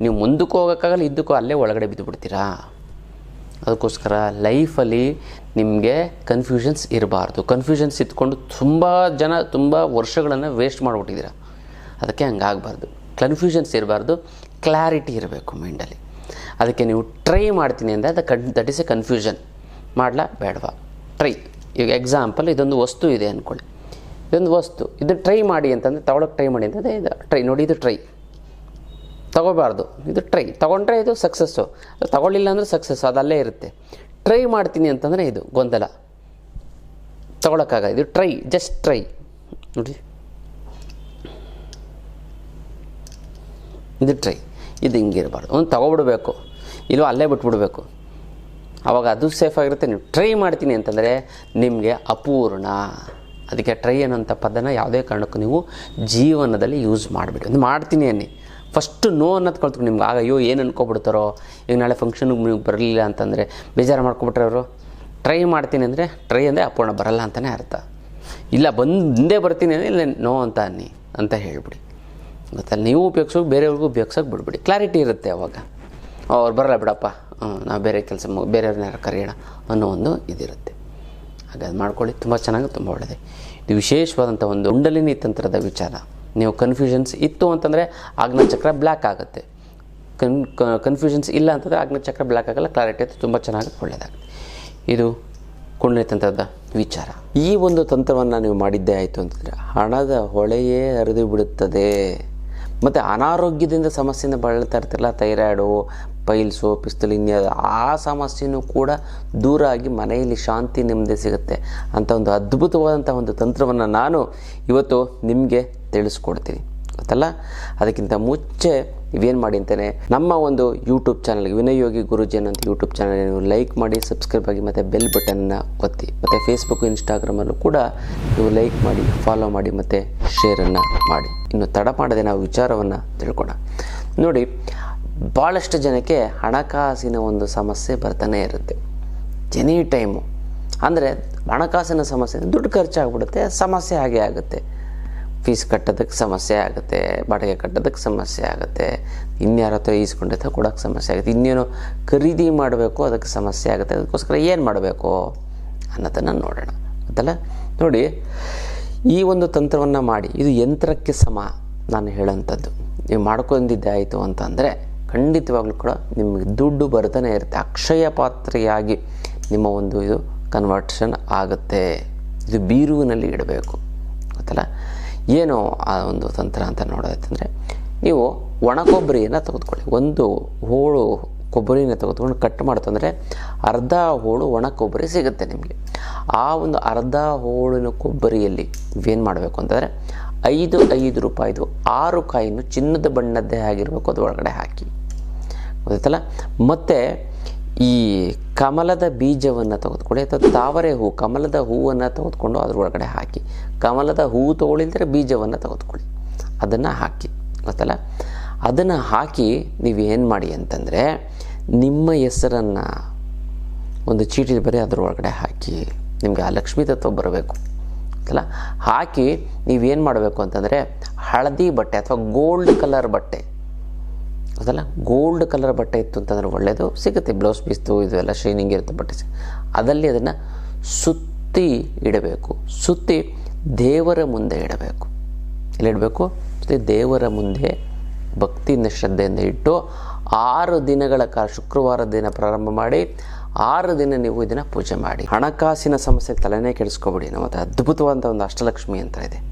ನೀವು ಮುಂದಕ್ಕೂ ಹೋಗೋಕ್ಕಾಗಲ್ಲ, ಇದ್ದಕ್ಕೂ ಅಲ್ಲೇ ಒಳಗಡೆ ಬಿದ್ದು ಬಿಡ್ತೀರಾ ಅದಕ್ಕೋಸ್ಕರ ಲೈಫಲ್ಲಿ ನಿಮಗೆ ಕನ್ಫ್ಯೂಷನ್ಸ್ ಇರಬಾರ್ದು. ಕನ್ಫ್ಯೂಷನ್ಸ್ ಇಟ್ಕೊಂಡು ತುಂಬ ಜನ ತುಂಬ ವರ್ಷಗಳನ್ನು ವೇಸ್ಟ್ ಮಾಡಿಬಿಟ್ಟಿದ್ದೀರ. ಅದಕ್ಕೆ ಹಂಗಾಗಬಾರ್ದು. ಕನ್ಫ್ಯೂಷನ್ಸ್ ಇರಬಾರ್ದು. ಕ್ಲಾರಿಟಿ ಇರಬೇಕು ಮೈಂಡಲ್ಲಿ ಅದಕ್ಕೆ ನೀವು ಟ್ರೈ ಮಾಡ್ತೀನಿ ಅಂದರೆ ಅದು ಕನ್ ದಟ್ ಇಸ್ ಎ ಕನ್ಫ್ಯೂಷನ್ ಮಾಡಲಾ? ಬೇಡವಾ? ಟ್ರೈ ಈಗ ಎಕ್ಸಾಂಪಲ್ ಇದೊಂದು ವಸ್ತು ಇದೆ ಅಂದ್ಕೊಳ್ಳಿ ಇದೊಂದು ವಸ್ತು. ಇದು ಟ್ರೈ ಮಾಡಿ ಅಂತಂದರೆ ತಗೊಳಕ್ಕೆ ಟ್ರೈ ಮಾಡಿ ಅಂತಂದರೆ ಇದು ಟ್ರೈ ನೋಡಿ, ಇದು ಟ್ರೈ ತಗೋಬಾರ್ದು. ಇದು ಟ್ರೈ ತೊಗೊಂಡ್ರೆ ಇದು ಸಕ್ಸಸ್ಸು ತಗೊಳ್ಳಿಲ್ಲ ಅಂದರೆ ಸಕ್ಸಸ್ಸು ಅದಲ್ಲೇ ಇರುತ್ತೆ. ಟ್ರೈ ಮಾಡ್ತೀನಿ ಅಂತಂದರೆ ಇದು ಗೊಂದಲ. ತಗೊಳಕ್ಕಾಗ ಇದು ಟ್ರೈ ಜಸ್ಟ್ ಟ್ರೈ ನೋಡಿ. ಇದು ಟ್ರೈ ಇದು ಹಿಂಗಿರಬಾರ್ದು ಒಂದು ತಗೊಬಿಡ್ಬೇಕು. ಇಲ್ಲೋ ಅಲ್ಲೇ ಬಿಟ್ಬಿಡ್ಬೇಕು. ಆವಾಗ ಅದು ಸೇಫ್ ಆಗಿರುತ್ತೆ. ನೀವು ಟ್ರೈ ಮಾಡ್ತೀನಿ ಅಂತಂದರೆ ನಿಮಗೆ ಅಪೂರ್ಣ. ಅದಕ್ಕೆ ಟ್ರೈ ಅನ್ನೋಂಥ ಪದನ ಯಾವುದೇ ಕಾರಣಕ್ಕೂ ನೀವು ಜೀವನದಲ್ಲಿ ಯೂಸ್ ಮಾಡಿಬಿಡಿ. ಮಾಡ್ತೀನಿ ಅನ್ನಿ. ಫಸ್ಟು ನೋ ಅನ್ನೋದು ಕಲ್ತ್ಕೊಂಡು ನಿಮ್ಗೆ, ಆಗ ಅಯ್ಯೋ ಏನು ಅನ್ಕೊಬಿಡ್ತಾರೋ ಈಗ ನಾಳೆ ಫಂಕ್ಷನ್ಗೆ ನೀವು ಬರಲಿಲ್ಲ ಅಂತಂದರೆ ಬೇಜಾರು ಮಾಡ್ಕೊಬಿಟ್ರೆ ಅವರು ಟ್ರೈ ಮಾಡ್ತೀನಿ ಅಂದರೆ ಟ್ರೈ ಅಂದರೆ ಅಪೂರ್ಣ ಬರಲ್ಲ ಅಂತಲೇ ಅರ್ಥ. ಇಲ್ಲ, ಬಂದೇ ಬರ್ತೀನಿ ಅಂದರೆ, ಇಲ್ಲ ನೋ ಅಂತ ಅನ್ನಿ, ಅಂತ ಹೇಳಿಬಿಡಿ. ಮತ್ತು ನೀವು ಉಪಯೋಗಿಸೋಕೆ, ಬೇರೆಯವ್ರಿಗೂ ಉಪಯೋಗಿಸೋಕೆ ಬಿಡ್ಬಿಡಿ. ಕ್ಲಾರಿಟಿ ಇರುತ್ತೆ ಅವಾಗ. ಅವ್ರು ಬರಲ್ಲ ಬಿಡಪ್ಪ ನಾವು ಬೇರೆ ಕೆಲಸ ಬೇರೆಯವ್ರನ್ನ ಕರೆಯೋಣ ಅನ್ನೋ ಒಂದು ಇದಿರುತ್ತೆ. ಹಾಗೆ ಅದು ಮಾಡ್ಕೊಳ್ಳಿ, ತುಂಬ ಚೆನ್ನಾಗಿ, ತುಂಬ ಒಳ್ಳೆಯದೆ ಇದು ವಿಶೇಷವಾದಂಥ ಒಂದು ಕುಂಡಲಿನಿ ತಂತ್ರದ ವಿಚಾರ. ನೀವು ಕನ್ಫ್ಯೂಷನ್ಸ್ ಇತ್ತು ಅಂತಂದರೆ ಆಗ್ನ ಚಕ್ರ ಬ್ಲ್ಯಾಕ್ ಆಗುತ್ತೆ. ಕನ್ ಕನ್ಫ್ಯೂಷನ್ಸ್ ಇಲ್ಲ ಅಂತಂದರೆ ಆಗ್ನ ಚಕ್ರ ಬ್ಲ್ಯಾಕ್ ಆಗಲ್ಲ ಕ್ಲಾರಿಟಿ ಅಂತ ತುಂಬ ಚೆನ್ನಾಗಿ ಒಳ್ಳೆಯದಾಗುತ್ತೆ ಇದು ಕುಂಡಲಿ ತಂತ್ರದ ವಿಚಾರ. ಈ ಒಂದು ತಂತ್ರವನ್ನು ನೀವು ಮಾಡಿದ್ದೇ ಆಯಿತು ಅಂತಂದರೆ ಹಣದ ಹೊಳೆಯೇ ಹರಿದು ಬಿಡುತ್ತದೆ. ಮತ್ತು ಅನಾರೋಗ್ಯದಿಂದ ಸಮಸ್ಯೆಯಿಂದ ಬಳಲ್ತಾ ಇರ್ತಿರಲ್ಲ, ಥೈರಾಯ್ಡು ಪೈಲ್ಸು ಪಿಸ್ತಲ್, ಇನ್ಯಾವುದು, ಆ ಸಮಸ್ಯೆನೂ ಕೂಡ ದೂರ ಆಗಿ ಮನೆಯಲ್ಲಿ ಶಾಂತಿ, ನೆಮ್ಮದಿ ಸಿಗುತ್ತೆ ಅಂತ ಒಂದು ಅದ್ಭುತವಾದಂಥ ಒಂದು ತಂತ್ರವನ್ನು ನಾನು ಇವತ್ತು ನಿಮಗೆ ತಿಳಿಸ್ಕೊಡ್ತೀನಿ. ಗೊತ್ತಲ್ಲ? ಅದಕ್ಕಿಂತ ಮುಂಚೆ ಇವೇನು ಮಾಡಿ ಅಂತಾನೆ, ನಮ್ಮ ಒಂದು ಯೂಟ್ಯೂಬ್ ಚಾನಲ್ ವಿನಯೋಗಿ ಯೋಗಿ ಗುರುಜಿ ಅನ್ನೋಂಥ ಯೂಟ್ಯೂಬ್ ಚಾನಲ್ ನೀವು ಲೈಕ್ ಮಾಡಿ ಸಬ್ಸ್ಕ್ರೈಬ್ ಆಗಿ, ಮತ್ತು ಬೆಲ್ ಬಟನ್ನ ಒತ್ತಿ, ಮತ್ತು ಫೇಸ್ಬುಕ್ ಇನ್ಸ್ಟಾಗ್ರಾಮಲ್ಲೂ ಕೂಡ ನೀವು ಲೈಕ್ ಮಾಡಿ ಫಾಲೋ ಮಾಡಿ, ಮತ್ತು ಶೇರನ್ನು ಮಾಡಿ. ಇನ್ನು ತಡ ಮಾಡದೆ ನಾವು ವಿಚಾರವನ್ನು ತಿಳ್ಕೊಣ ನೋಡಿ ಭಾಳಷ್ಟು ಜನಕ್ಕೆ ಹಣಕಾಸಿನ ಒಂದು ಸಮಸ್ಯೆ ಬರ್ತಾನೆ ಇರುತ್ತೆ. ಎನಿ ಟೈಮು ಅಂದರೆ ಹಣಕಾಸಿನ ಸಮಸ್ಯೆ ದುಡ್ಡು ಖರ್ಚಾಗ್ಬಿಡುತ್ತೆ, ಸಮಸ್ಯೆ ಹಾಗೆ ಆಗುತ್ತೆ. ಫೀಸ್ ಕಟ್ಟೋದಕ್ಕೆ ಸಮಸ್ಯೆ ಆಗುತ್ತೆ, ಬಾಡಿಗೆ ಕಟ್ಟೋದಕ್ಕೆ ಸಮಸ್ಯೆ ಆಗುತ್ತೆ. ಇನ್ಯಾರ ಹತ್ರ ಈಸ್ಕೊಂಡಿದ್ದ ಕೊಡೋಕ್ಕೆ ಸಮಸ್ಯೆ ಆಗುತ್ತೆ. ಇನ್ನೇನು ಖರೀದಿ ಮಾಡಬೇಕು, ಅದಕ್ಕೆ ಸಮಸ್ಯೆ ಆಗುತ್ತೆ. ಅದಕ್ಕೋಸ್ಕರ ಏನು ಮಾಡಬೇಕು ಅನ್ನೋದನ್ನು ನೋಡೋಣ. ಗೊತ್ತಲ್ಲ? ನೋಡಿ, ಈ ಒಂದು ತಂತ್ರವನ್ನು ಮಾಡಿ, ಇದು ಯಂತ್ರಕ್ಕೆ ಸಮ ನಾನು ಹೇಳೋಂಥದ್ದು. ನೀವು ಮಾಡ್ಕೊಂಡಿದ್ದೆ ಆಯಿತು ಅಂತಂದರೆ ಖಂಡಿತವಾಗ್ಲೂ ಕೂಡ ನಿಮಗೆ ದುಡ್ಡು ಬರ್ತಾನೆ ಇರುತ್ತೆ. ಅಕ್ಷಯ ಪಾತ್ರೆಯಾಗಿ ನಿಮ್ಮ ಒಂದು ಇದು ಕನ್ವರ್ಷನ್ ಆಗುತ್ತೆ. ಇದು ಬೀರುವಿನಲ್ಲಿ ಇಡಬೇಕು. ಗೊತ್ತಲ್ಲ? ಏನು ಆ ಒಂದು ತಂತ್ರ ಅಂತ ನೋಡೋದಂದರೆ ನೀವು ಒಣ ಕೊಬ್ಬರಿಯನ್ನು ತೆಗೆದುಕೊಳ್ಳಿ. ಒಂದು ಹೋಳು ಕೊಬ್ಬರಿನ ತೆಗೆದುಕೊಂಡು ಕಟ್ ಮಾಡ್ತಂದರೆ ಅರ್ಧ ಹೋಳು ಒಣ ಕೊಬ್ಬರಿ ಸಿಗುತ್ತೆ ನಿಮಗೆ. ಆ ಒಂದು ಅರ್ಧ ಹೋಳಿನ ಕೊಬ್ಬರಿಯಲ್ಲಿ ಏನು ಮಾಡಬೇಕು ಅಂತಂದರೆ, ಐದು ಐದು ರೂಪಾಯಿದು ಆರು ಕಾಯಿನು ಚಿನ್ನದ ಬಣ್ಣದ್ದೇ ಆಗಿರಬೇಕು. ಅದು ಒಳಗಡೆ ಹಾಕಿ. ಗೊತ್ತಾಯ್ತಲ್ಲ? ಮತ್ತು ಈ ಕಮಲದ ಬೀಜವನ್ನು ತೆಗೆದುಕೊಳ್ಳಿ ಅಥವಾ ತಾವರೆ ಹೂ, ಕಮಲದ ಹೂವನ್ನು ತೆಗೆದುಕೊಂಡು ಅದ್ರ ಒಳಗಡೆ ಹಾಕಿ, ಕಮಲದ ಹೂ ತೊಗೊಳಿದ್ರೆ ಬೀಜವನ್ನು ತೆಗೆದುಕೊಳ್ಳಿ, ಅದನ್ನು ಹಾಕಿ, ಗೊತ್ತಲ್ಲ? ಅದನ್ನು ಹಾಕಿ ನೀವು ಏನು ಮಾಡಿ ಅಂತಂದರೆ, ನಿಮ್ಮ ಹೆಸರನ್ನು ಒಂದು ಚೀಟಿ ಬರೀ ಅದ್ರ ಒಳಗಡೆ ಹಾಕಿ, ನಿಮಗೆ ಆ ಲಕ್ಷ್ಮೀ ತತ್ವ ಬರಬೇಕು ಅಲ್ಲ ಹಾಕಿ ನೀವೇನು ಮಾಡಬೇಕು ಅಂತಂದರೆ, ಹಳದಿ ಬಟ್ಟೆ ಅಥವಾ ಗೋಲ್ಡ್ ಕಲರ್ ಬಟ್ಟೆ ಅದಲ್ಲ ಗೋಲ್ಡ್ ಕಲರ್ ಬಟ್ಟೆ ಇತ್ತು ಅಂತಂದರೆ ಒಳ್ಳೆಯದು ಸಿಗುತ್ತೆ. ಬ್ಲೌಸ್ ಪೀಸ್ತು ಇದು ಎಲ್ಲ ಶೈನಿಂಗ್ ಇರುತ್ತೆ ಬಟ್ಟೆ ಅದರಲ್ಲಿ ಅದನ್ನು ಸುತ್ತಿ ಇಡಬೇಕು. ಸುತ್ತಿ ದೇವರ ಮುಂದೆ ಇಡಬೇಕು. ಎಲ್ಲಿಡಬೇಕು ಸುತ್ತಿ ದೇವರ ಮುಂದೆ ಭಕ್ತಿಯಿಂದ, ಶ್ರದ್ಧೆಯಿಂದ ಇಟ್ಟು ಆರು ದಿನಗಳ ಕಾಲ, ಶುಕ್ರವಾರ ದಿನ ಪ್ರಾರಂಭ ಮಾಡಿ, ಆರು ದಿನ ನೀವು ಇದನ್ನು ಪೂಜೆ ಮಾಡಿ. ಹಣಕಾಸಿನ ಸಮಸ್ಯೆ ತಲೆನೇ ಕೆಡಿಸ್ಕೊಬಿಡಿ. ನಮ್ಮ ಅದ್ಭುತವಾದಂಥ ಒಂದು ಅಷ್ಟಲಕ್ಷ್ಮಿ ಅಂತ ಇದೆ.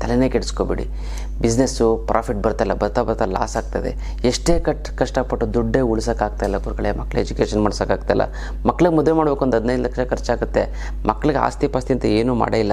ತಲೆನೇ ಕೆಡಿಸ್ಕೋಬೇಡಿ. ಬಿಸ್ನೆಸ್ಸು, ಪ್ರಾಫಿಟ್ ಬರ್ತಾಯಿಲ್ಲ ಬರ್ತಾ ಬರ್ತಾ ಲಾಸ್ ಆಗ್ತದೆ. ಎಷ್ಟೇ ಕಟ್, ಕಷ್ಟಪಟ್ಟು ದುಡ್ಡೇ ಉಳಿಸೋಕ್ಕಾಗ್ತಾಯಿಲ್ಲ ಗುರುಗಳೇ ಮಕ್ಕಳು ಎಜುಕೇಷನ್ ಮಾಡ್ಸೋಕ್ಕಾಗ್ತಾಯಿಲ್ಲ ಮಕ್ಳಿಗೆ ಮದುವೆ ಮಾಡಬೇಕು ಒಂದು ಹದಿನೈದು ಲಕ್ಷ ಖರ್ಚಾಗುತ್ತೆ. ಮಕ್ಳಿಗೆ ಆಸ್ತಿ ಪಾಸ್ತಿ ಅಂತ ಏನೂ ಮಾಡೇ ಇಲ್ಲ.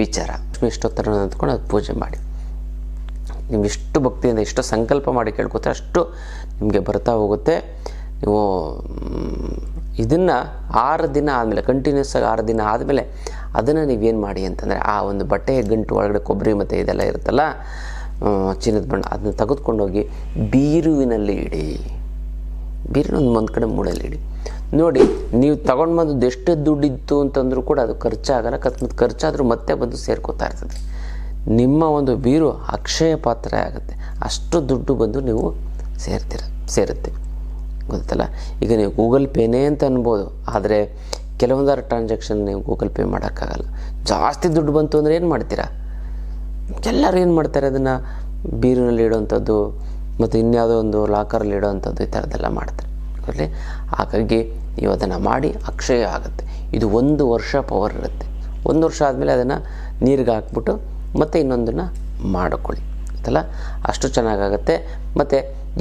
ವಿಚಾರ. ಲಕ್ಷ್ಮಿ ಇಷ್ಟೊತ್ತರ ಅಂದ್ಕೊಂಡು ಅದು ಪೂಜೆ ಮಾಡಿ. ನೀವು ಎಷ್ಟು ಭಕ್ತಿಯಿಂದ ಎಷ್ಟು ಸಂಕಲ್ಪ ಮಾಡಿ ಕೇಳ್ಕೊತಾರೆ ಅಷ್ಟು ನಿಮಗೆ ಬರ್ತಾ ಹೋಗುತ್ತೆ. ನೀವು ಇದನ್ನು ಆರು ದಿನ ಆದಮೇಲೆ ಕಂಟಿನ್ಯೂಸ್ ಆಗಿ ಆರು ದಿನ ಆದಮೇಲೆ ಅದನ್ನು ನೀವೇನು ಮಾಡಿ ಅಂತಂದರೆ, ಆ ಒಂದು ಬಟ್ಟೆಯ ಗಂಟು ಒಳಗಡೆ ಕೊಬ್ಬರಿ ಮತ್ತು ಇದೆಲ್ಲ ಇರುತ್ತಲ್ಲ ಚಿನ್ನದ ಬಣ್ಣ, ಅದನ್ನ ತೆಗೆದುಕೊಂಡೋಗಿ ಬೀರುವಿನಲ್ಲಿ ಇಡಿ. ಬೀರಿನ ಒಂದು ಒಂದು ಕಡೆ ಮೂಳಲ್ಲಿ ಇಡಿ. ನೋಡಿ, ನೀವು ತಗೊಂಡು ಬಂದದ್ದು ಎಷ್ಟು ದುಡ್ಡಿತ್ತು ಅಂತಂದ್ರೂ ಕೂಡ ಅದು ಖರ್ಚಾಗಲ್ಲ, ಅಕಸ್ಮಾತ್ ಖರ್ಚಾದರೂ ಮತ್ತೆ ಬಂದು ಸೇರ್ಕೋತಾ ಇರ್ತದೆ. ನಿಮ್ಮ ಒಂದು ಬೀರು ಅಕ್ಷಯ ಪಾತ್ರ ಆಗುತ್ತೆ. ಅಷ್ಟು ದುಡ್ಡು ಬಂದು ನೀವು ಸೇರ್ತೀರ, ಸೇರುತ್ತೆ. ಗೊತ್ತಲ್ಲ? ಈಗ ನೀವು ಗೂಗಲ್ ಪೇನೇ ಅಂತ ಅನ್ಬೋದು, ಆದರೆ ಕೆಲವೊಂದಾರು ಟ್ರಾನ್ಸಾಕ್ಷನ್ ನೀವು ಗೂಗಲ್ ಪೇ ಮಾಡೋಕ್ಕಾಗಲ್ಲ. ಜಾಸ್ತಿ ದುಡ್ಡು ಬಂತು ಅಂದರೆ ಏನು ಮಾಡ್ತೀರಾ? ಎಲ್ಲರೂ ಏನು ಮಾಡ್ತಾರೆ ಅದನ್ನು? ಬೀರಿನಲ್ಲಿ ಇಡೋವಂಥದ್ದು ಮತ್ತು ಇನ್ಯಾವುದೋ ಒಂದು ಲಾಕರಲ್ಲಿ ಇಡೋವಂಥದ್ದು ಈ ಥರದ್ದೆಲ್ಲ ಮಾಡ್ತಾರೆ. ಅದರಲ್ಲಿ ಹಾಗಾಗಿ ನೀವು ಅದನ್ನು ಮಾಡಿ ಅಕ್ಷಯ ಆಗುತ್ತೆ. ಇದು ಒಂದು ವರ್ಷ ಪವರ್ ಇರುತ್ತೆ. ಒಂದು ವರ್ಷ ಆದಮೇಲೆ ಅದನ್ನು ನೀರಿಗೆ ಹಾಕ್ಬಿಟ್ಟು ಮತ್ತೆ ಇನ್ನೊಂದನ್ನು ಮಾಡಿಕೊಳ್ಳಿ. ಆಯ್ತಲ್ಲ? ಅಷ್ಟು ಚೆನ್ನಾಗಾಗುತ್ತೆ ಮತ್ತು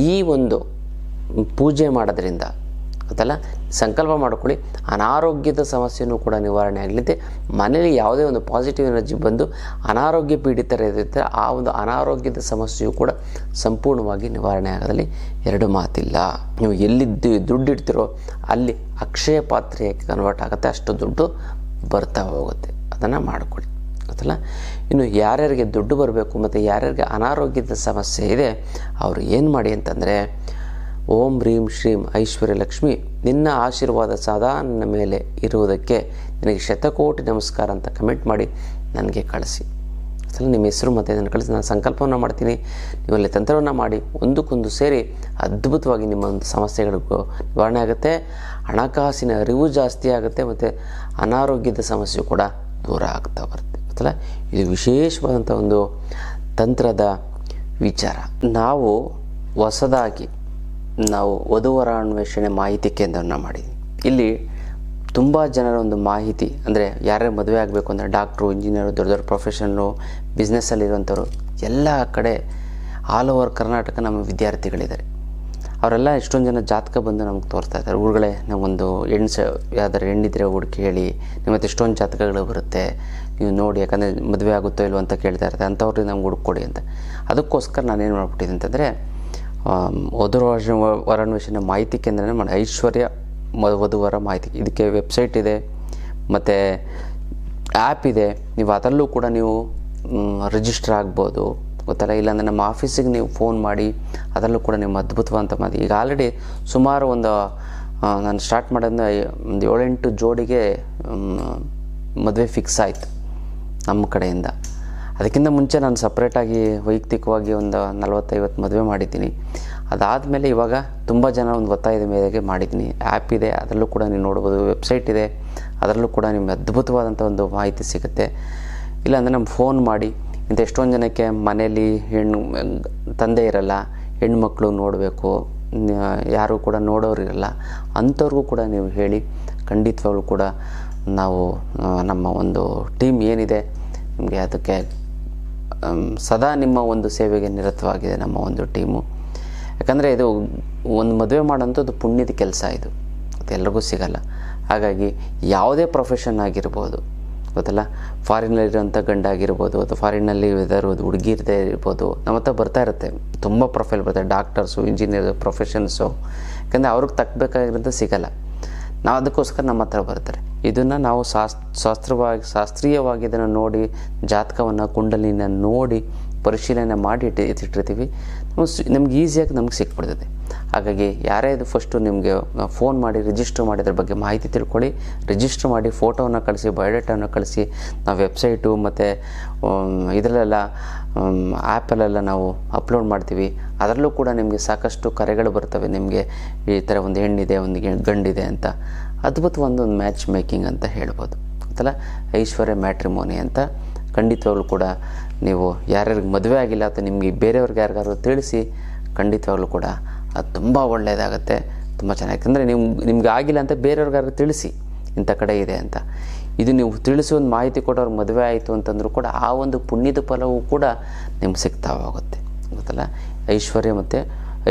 ಈ ಒಂದು ಪೂಜೆ ಮಾಡೋದ್ರಿಂದ ಗೊತ್ತಲ್ಲ? ಸಂಕಲ್ಪ ಮಾಡ್ಕೊಳ್ಳಿ. ಅನಾರೋಗ್ಯದ ಸಮಸ್ಯೆಯೂ ಕೂಡ ನಿವಾರಣೆ ಆಗಲಿದೆ. ಮನೇಲಿ ಯಾವುದೇ ಒಂದು ಪಾಸಿಟಿವ್ ಎನರ್ಜಿ ಬಂದು ಅನಾರೋಗ್ಯ ಪೀಡಿತರಿದ್ದರೆ ಆ ಒಂದು ಅನಾರೋಗ್ಯದ ಸಮಸ್ಯೆಯು ಕೂಡ ಸಂಪೂರ್ಣವಾಗಿ ನಿವಾರಣೆ ಆಗೋದಲ್ಲಿ ಎರಡು ಮಾತಿಲ್ಲ. ನೀವು ಎಲ್ಲಿದ್ದು ದುಡ್ಡಿಡ್ತಿರೋ ಅಲ್ಲಿ ಅಕ್ಷಯ ಪಾತ್ರೆಯಾಗಿ ಕನ್ವರ್ಟ್ ಆಗುತ್ತೆ. ಅಷ್ಟು ದುಡ್ಡು ಬರ್ತಾ ಹೋಗುತ್ತೆ. ಅದನ್ನು ಮಾಡಿಕೊಳ್ಳಿ. ಗೊತ್ತಲ್ಲ? ಇನ್ನು ಯಾರ್ಯಾರಿಗೆ ದುಡ್ಡು ಬರಬೇಕು ಮತ್ತು ಯಾರ್ಯಾರಿಗೆ ಅನಾರೋಗ್ಯದ ಸಮಸ್ಯೆ ಇದೆ, ಅವರು ಏನು ಮಾಡಿ ಅಂತಂದರೆ ಓಂ ಹ್ರೀಂ ಶ್ರೀಂ ಐಶ್ವರ್ಯ ಲಕ್ಷ್ಮಿ, ನಿನ್ನ ಆಶೀರ್ವಾದ ಸದಾ ನನ್ನ ಮೇಲೆ ಇರುವುದಕ್ಕೆ ನಿನಗೆ ಶತಕೋಟಿ ನಮಸ್ಕಾರ ಅಂತ ಕಮೆಂಟ್ ಮಾಡಿ ನನಗೆ ಕಳಿಸಿ. ಅಸಲು ನಿಮ್ಮ ಹೆಸರು ಮತ್ತು ಇದನ್ನು ಕಳಿಸಿ, ನಾನು ಸಂಕಲ್ಪವನ್ನು ಮಾಡ್ತೀನಿ. ನೀವಲ್ಲಿ ತಂತ್ರವನ್ನು ಮಾಡಿ ಒಂದಕ್ಕೊಂದು ಸೇರಿ ಅದ್ಭುತವಾಗಿ ನಿಮ್ಮ ಒಂದು ಸಮಸ್ಯೆಗಳಿಗೂ ನಿವಾರಣೆ ಆಗುತ್ತೆ. ಹಣಕಾಸಿನ ಅರಿವು ಜಾಸ್ತಿ ಆಗುತ್ತೆ ಮತ್ತು ಅನಾರೋಗ್ಯದ ಸಮಸ್ಯೆ ಕೂಡ ದೂರ ಆಗ್ತಾ ಬರುತ್ತೆ. ಗೊತ್ತಲ್ಲ? ಇದು ವಿಶೇಷವಾದಂಥ ಒಂದು ತಂತ್ರದ ವಿಚಾರ. ನಾವು ಹೊಸದಾಗಿ ನಾವು ವಧುವರ ಅನ್ವೇಷಣೆ ಮಾಹಿತಿ ಕೇಂದ್ರವನ್ನು ಮಾಡಿದ್ವಿ. ಇಲ್ಲಿ ತುಂಬ ಜನರ ಒಂದು ಮಾಹಿತಿ, ಅಂದರೆ ಯಾರ್ಯಾರು ಮದುವೆ ಆಗಬೇಕು ಅಂದರೆ ಡಾಕ್ಟ್ರು ಇಂಜಿನಿಯರು ದೊಡ್ಡ ದೊಡ್ಡ ಪ್ರೊಫೆಷನ್ನು ಬಿಸ್ನೆಸ್ಸಲ್ಲಿರುವಂಥವ್ರು ಎಲ್ಲ ಕಡೆ ಆಲ್ ಓವರ್ ಕರ್ನಾಟಕ ನಮ್ಮ ವಿದ್ಯಾರ್ಥಿಗಳಿದ್ದಾರೆ. ಅವರೆಲ್ಲ ಎಷ್ಟೊಂದು ಜನ ಜಾತಕ ಬಂದು ನಮ್ಗೆ ತೋರಿಸ್ತಾ ಇದ್ದಾರೆ. ಊರುಗಳೇ ನಾವೊಂದು ಹೆಣ್ಣು ಸ, ಯಾವ್ದಾರು ಹೆಣ್ಣಿದ್ರೆ ಹುಡುಕಿ ಹೇಳಿ ನಿಮ್ಮತ್ತೆ ಎಷ್ಟೊಂದು ಜಾತಕಗಳು ಬರುತ್ತೆ, ನೀವು ನೋಡಿ, ಯಾಕಂದರೆ ಮದುವೆ ಆಗುತ್ತೋ ಇಲ್ವೋ ಅಂತ ಕೇಳ್ತಾ ಇರ್ತಾರೆ. ಅಂಥವ್ರಿಗೆ ನಮ್ಗೆ ಹುಡುಕೊಡಿ ಅಂತ. ಅದಕ್ಕೋಸ್ಕರ ನಾನೇನು ಮಾಡ್ಬಿಟ್ಟಿದ್ದೆ ಅಂತಂದರೆ ವಧುವರ ವರಾನ್ವೇಷಣೆ ಮಾಹಿತಿ ಕೇಂದ್ರನೇ ಮಾಡಿ ಐಶ್ವರ್ಯ ವಧುವರ ಮಾಹಿತಿ. ಇದಕ್ಕೆ ವೆಬ್ಸೈಟ್ ಇದೆ, ಮತ್ತು ಆ್ಯಪ್ ಇದೆ. ನೀವು ಅದರಲ್ಲೂ ಕೂಡ ನೀವು ರಿಜಿಸ್ಟರ್ ಆಗ್ಬೋದು. ಗೊತ್ತಲ್ಲ? ಇಲ್ಲಾಂದರೆ ನಮ್ಮ ಆಫೀಸಿಗೆ ನೀವು ಫೋನ್ ಮಾಡಿ, ಅದರಲ್ಲೂ ಕೂಡ ನಿಮ್ಮ ಅದ್ಭುತವಂತ ಮಾಹಿತಿ. ಈಗ ಆಲ್ರೆಡಿ ಸುಮಾರು ಒಂದು ನಾನು ಸ್ಟಾರ್ಟ್ ಮಾಡೋದನ್ನ ಒಂದು ಏಳೆಂಟು ಜೋಡಿಗೆ ಮದುವೆ ಫಿಕ್ಸ್ ಆಯಿತು ನಮ್ಮ ಕಡೆಯಿಂದ. ಅದಕ್ಕಿಂತ ಮುಂಚೆ ನಾನು ಸಪ್ರೇಟಾಗಿ ವೈಯಕ್ತಿಕವಾಗಿ ಒಂದು ನಲವತ್ತೈವತ್ತು ಮದುವೆ ಮಾಡಿದ್ದೀನಿ. ಅದಾದಮೇಲೆ ಇವಾಗ ತುಂಬ ಜನ ಒಂದು ಒತ್ತಾಯದ ಮೇರೆಗೆ ಮಾಡಿದ್ದೀನಿ. ಆ್ಯಪ್ ಇದೆ, ಅದರಲ್ಲೂ ಕೂಡ ನೀವು ನೋಡ್ಬೋದು ವೆಬ್ಸೈಟ್ ಇದೆ, ಅದರಲ್ಲೂ ಕೂಡ ನಿಮಗೆ ಅದ್ಭುತವಾದಂಥ ಒಂದು ಮಾಹಿತಿ ಸಿಗುತ್ತೆ. ಇಲ್ಲಾಂದರೆ ನಮ್ಗೆ ಫೋನ್ ಮಾಡಿ, ಇಂಥ ಎಷ್ಟೊಂದು ಜನಕ್ಕೆ ಮನೇಲಿ ಹೆಣ್ಣು, ತಂದೆ ಇರಲ್ಲ, ಹೆಣ್ಮಕ್ಳು ನೋಡಬೇಕು ಯಾರು ಕೂಡ ನೋಡೋರು ಇರಲ್ಲ, ಅಂಥವ್ರಿಗೂ ಕೂಡ ನೀವು ಹೇಳಿ, ಖಂಡಿತವಾಗ್ಲೂ ಕೂಡ ನಾವು ನಮ್ಮ ಒಂದು ಟೀಮ್ ಏನಿದೆ, ನಿಮಗೆ ಅದಕ್ಕೆ ಸದಾ ನಿಮ್ಮ ಒಂದು ಸೇವೆಗೆ ನಿರತವಾಗಿದೆ ನಮ್ಮ ಒಂದು ಟೀಮು. ಯಾಕಂದರೆ ಇದು ಒಂದು ಮದುವೆ ಮಾಡೋಂಥದ್ದು ಪುಣ್ಯದ ಕೆಲಸ ಇದು. ಅದು ಎಲ್ರಿಗೂ ಸಿಗಲ್ಲ. ಹಾಗಾಗಿ ಯಾವುದೇ ಪ್ರೊಫೆಷನ್ ಆಗಿರ್ಬೋದು, ಗೊತ್ತಲ್ಲ? ಫಾರಿನಲ್ಲಿರುವಂಥ ಗಂಡ ಆಗಿರ್ಬೋದು ಅಥವಾ ಫಾರಿನಲ್ಲಿ ಇರೋದು ಹುಡುಗಿರದೇ ಇರ್ಬೋದು, ನಮ್ಮ ಹತ್ರ ಬರ್ತಾ ಇರುತ್ತೆ. ತುಂಬ ಪ್ರೊಫೈಲ್ ಬರ್ತದೆ ಡಾಕ್ಟರ್ಸು ಇಂಜಿನಿಯರ್ಸು ಪ್ರೊಫೆಷನ್ಸು ಯಾಕಂದರೆ ಅವ್ರಿಗೆ ತಕ್ಕಬೇಕಾಗಿರೋದು ಸಿಗಲ್ಲ. ನಾವು ಅದಕ್ಕೋಸ್ಕರ ನಮ್ಮ ಹತ್ರ ಬರ್ತಾರೆ. ಇದನ್ನು ನಾವು ಶಾಸ್, ಶಾಸ್ತ್ರವಾಗಿ, ಶಾಸ್ತ್ರೀಯವಾಗಿ ಇದನ್ನು ನೋಡಿ, ಜಾತಕವನ್ನು, ಕುಂಡಲಿನ ನೋಡಿ, ಪರಿಶೀಲನೆ ಮಾಡಿ ಇಟ್ಟು ಎತ್ತಿಟ್ಟಿರ್ತೀವಿ ನಮಗೆ ನಮ್ಗೆ ಈಸಿಯಾಗಿ ನಮ್ಗೆ ಸಿಕ್ಬಿಡ್ತದೆ. ಹಾಗಾಗಿ ಯಾರೇ ಇದು ಫಸ್ಟು ನಿಮಗೆ ಫೋನ್ ಮಾಡಿ ರಿಜಿಸ್ಟರ್ ಮಾಡಿದ್ರ ಬಗ್ಗೆ ಮಾಹಿತಿ ತಿಳ್ಕೊಳ್ಳಿ. ರಿಜಿಸ್ಟರ್ ಮಾಡಿ ಫೋಟೋವನ್ನು ಕಳಿಸಿ ಬಯೋಡೇಟಾವನ್ನು ಕಳಿಸಿ, ನಾವು ವೆಬ್ಸೈಟು ಮತ್ತು ಇದರಲ್ಲೆಲ್ಲ ಆ್ಯಪಲ್ಲೆಲ್ಲ ನಾವು ಅಪ್ಲೋಡ್ ಮಾಡ್ತೀವಿ. ಅದರಲ್ಲೂ ಕೂಡ ನಿಮಗೆ ಸಾಕಷ್ಟು ಕರೆಗಳು ಬರ್ತವೆ. ನಿಮಗೆ ಈ ಥರ ಒಂದು ಹೆಣ್ಣಿದೆ, ಒಂದು ಗಂಡಿದೆ ಅಂತ. ಅದ್ಭುತವಾದ ಒಂದೊಂದು ಮ್ಯಾಚ್ ಮೇಕಿಂಗ್ ಅಂತ ಹೇಳ್ಬೋದು. ಗೊತ್ತಲ್ಲ? ಐಶ್ವರ್ಯ ಮ್ಯಾಟ್ರಿಮೋನಿ ಅಂತ ಖಂಡಿತವಾಗ್ಲೂ ಕೂಡ ನೀವು ಯಾರ್ಯಾರಿಗೆ ಮದುವೆ ಆಗಿಲ್ಲ ಅಥವಾ ನಿಮಗೆ ಬೇರೆಯವ್ರಿಗೆ ಯಾರಿಗಾದ್ರು ತಿಳಿಸಿ, ಖಂಡಿತವಾಗ್ಲೂ ಕೂಡ ಅದು ತುಂಬ ಒಳ್ಳೆಯದಾಗುತ್ತೆ. ತುಂಬ ಚೆನ್ನಾಗಿ. ಅಂದರೆ ನಿಮ್ಗೆ ನಿಮ್ಗೆ ಆಗಿಲ್ಲ ಅಂತ ಬೇರೆಯವ್ರಿಗಾದ್ರು ತಿಳಿಸಿ, ಇಂಥ ಕಡೆ ಇದೆ ಅಂತ. ಇದು ನೀವು ತಿಳಿಸುವ ಒಂದು ಮಾಹಿತಿ ಕೊಡೋರು ಮದುವೆ ಆಯಿತು ಅಂತಂದ್ರೂ ಕೂಡ ಆ ಒಂದು ಪುಣ್ಯದ ಫಲವೂ ಕೂಡ ನಿಮ್ಗೆ ಸಿಗ್ತಾ ಹೋಗುತ್ತೆ ಗೊತ್ತಲ್ಲ? ಐಶ್ವರ್ಯ ಮತ್ತು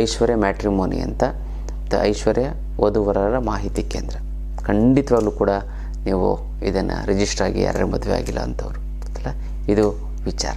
ಐಶ್ವರ್ಯ ಮ್ಯಾಟ್ರಿಮೋನಿ ಅಂತ ಐಶ್ವರ್ಯ ವಧುವರರ ಮಾಹಿತಿ ಕೇಂದ್ರ. ಖಂಡಿತವಾಗ್ಲೂ ಕೂಡ ನೀವು ಇದನ್ನು ರಿಜಿಸ್ಟರ್ ಆಗಿ ಯಾರ್ಯಾರು ಮದುವೆ ಆಗಿಲ್ಲ ಅಂಥವ್ರು ಗೊತ್ತಲ್ಲ? ಇದು ವಿಚಾರ.